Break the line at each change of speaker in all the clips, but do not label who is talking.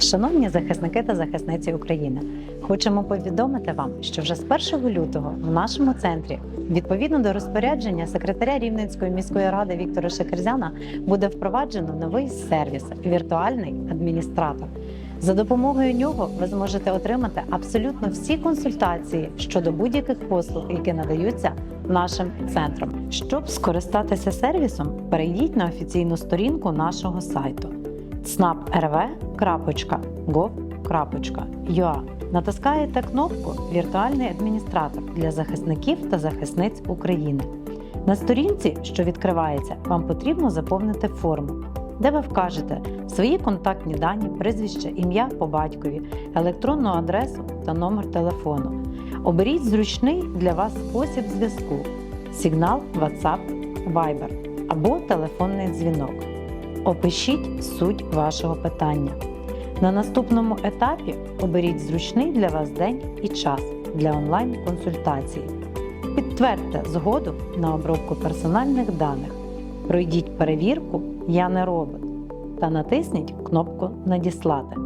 Шановні захисники та захисниці України, хочемо повідомити вам, що вже з 1 лютого в нашому центрі, відповідно до розпорядження секретаря Рівненської міської ради Віктора Шекерзяна, буде впроваджено новий сервіс віртуальний адміністратор. За допомогою нього ви зможете отримати абсолютно всі консультації щодо будь-яких послуг, які надаються нашим центром. Щоб скористатися сервісом, перейдіть на офіційну сторінку нашого сайту snap.rv.gov.ua. Натискаєте кнопку Віртуальний адміністратор для захисників та захисниць України. На сторінці, що відкривається, вам потрібно заповнити форму, де ви вкажете свої контактні дані, прізвище, ім'я по батькові, електронну адресу та номер телефону. Оберіть зручний для вас спосіб зв'язку: сигнал, WhatsApp, Viber або телефонний дзвінок. Опишіть суть вашого питання. На наступному етапі оберіть зручний для вас день і час для онлайн-консультацій. Підтвердьте згоду на обробку персональних даних. Пройдіть перевірку Я не робот та натисніть кнопку Надіслати.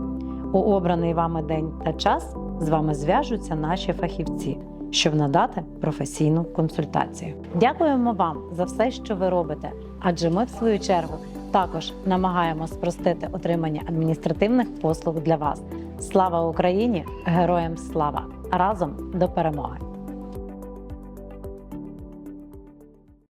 У обраний вами день та час з вами зв'яжуться наші фахівці, щоб надати професійну консультацію. Дякуємо вам за все, що ви робите, адже ми, в свою чергу, також намагаємо спростити отримання адміністративних послуг для вас. Слава Україні! Героям слава! Разом до перемоги!